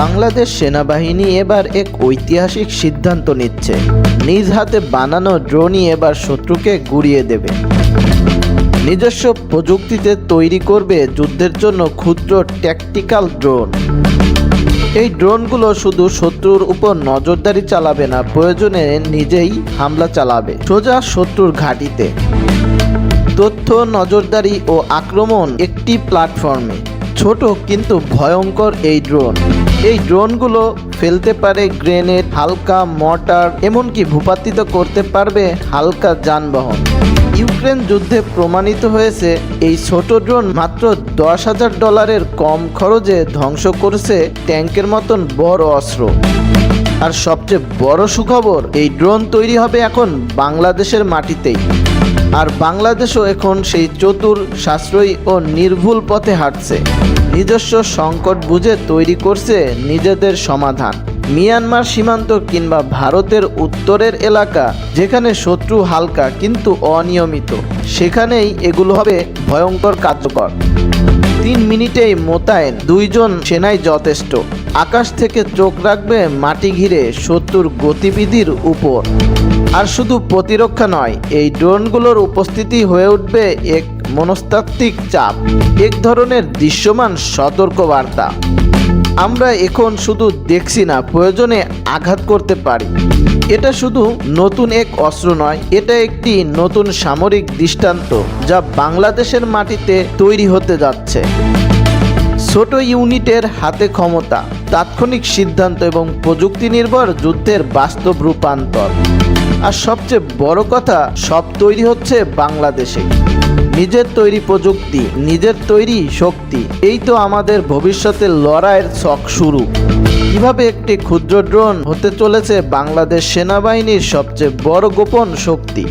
বাংলাদেশ সেনাবাহিনী এবার এক ঐতিহাসিক সিদ্ধান্ত নিচ্ছে। নিজ হাতে বানানো ড্রোনই এবার শত্রুকে গুড়িয়ে দেবে। নিজস্ব প্রযুক্তিতে তৈরি করবে যুদ্ধের জন্য ক্ষুদ্র ট্যাকটিক্যাল ড্রোন এই ড্রোনগুলো শুধু শত্রুর উপর নজরদারি চালাবে না, প্রয়োজনে নিজেই হামলা চালাবে। সোজা শত্রুর ঘাঁটিতে। তথ্য, নজরদারি ও আক্রমণ একটি প্ল্যাটফর্মে ছোট কিন্তু ভয়ঙ্কর এই ড্রোন এই ড্রোনগুলো ফেলতে পারে গ্রেনেড হালকা মর্টার এমনকি ভূপাতিত করতে পারবে হালকা যানবাহন। ইউক্রেন যুদ্ধে প্রমাণিত হয়েছে, এই ছোট ড্রোন মাত্র দশ হাজার ডলারের কম খরচে ধ্বংস করছে ট্যাঙ্কের মতন বড় অস্ত্র। আর সবচেয়ে বড় সুখবর, এই ড্রোন তৈরি হবে এখন বাংলাদেশের মাটিতেই। আর বাংলাদেশও এখন সেই চতুর, সাশ্রয়ী ও নির্ভুল পথে হাঁটছে। নিজস্ব সংকট বুঝে তৈরি করছে নিজেদের সমাধান। মিয়ানমার সীমান্ত কিংবা ভারতের উত্তরের এলাকা, যেখানে শত্রু হালকা কিন্তু অনিয়মিত। সেখানেই এগুলো হবে ভয়ঙ্কর কার্যকর। তিন মিনিটেই মোতায়েন, দুইজন সেনাই যথেষ্ট। আকাশ থেকে চোখ রাখবে মাটি ঘিরে শত্রুর গতিবিধির উপর। আর শুধু প্রতিরক্ষা নয়, এই ড্রোনগুলোর উপস্থিতি হয়ে উঠবে এক মনস্তাত্ত্বিক চাপ। এক ধরনের দৃশ্যমান সতর্কবার্তা। আমরা এখন শুধু দেখছি না, প্রয়োজনে আঘাত করতে পারি। এটা শুধু নতুন এক অস্ত্র নয়, এটা একটি নতুন সামরিক দৃষ্টান্ত যা বাংলাদেশের মাটিতে তৈরি হতে যাচ্ছে। ছোট ইউনিটের হাতে ক্ষমতা, তাৎক্ষণিক সিদ্ধান্ত এবং প্রযুক্তি নির্ভর যুদ্ধের বাস্তব রূপান্তর। আর সবচেয়ে বড় কথা, সব তৈরি হচ্ছে বাংলাদেশে। নিজের তৈরি প্রযুক্তি, নিজের তৈরি শক্তি, এই তো আমাদের ভবিষ্যতের লড়াইয়ের শখ শুরু। কীভাবে একটি ক্ষুদ্র ড্রোন হতে চলেছে বাংলাদেশ সেনাবাহিনীর সবচেয়ে বড় গোপন শক্তি?